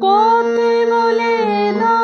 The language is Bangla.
পথ বলে না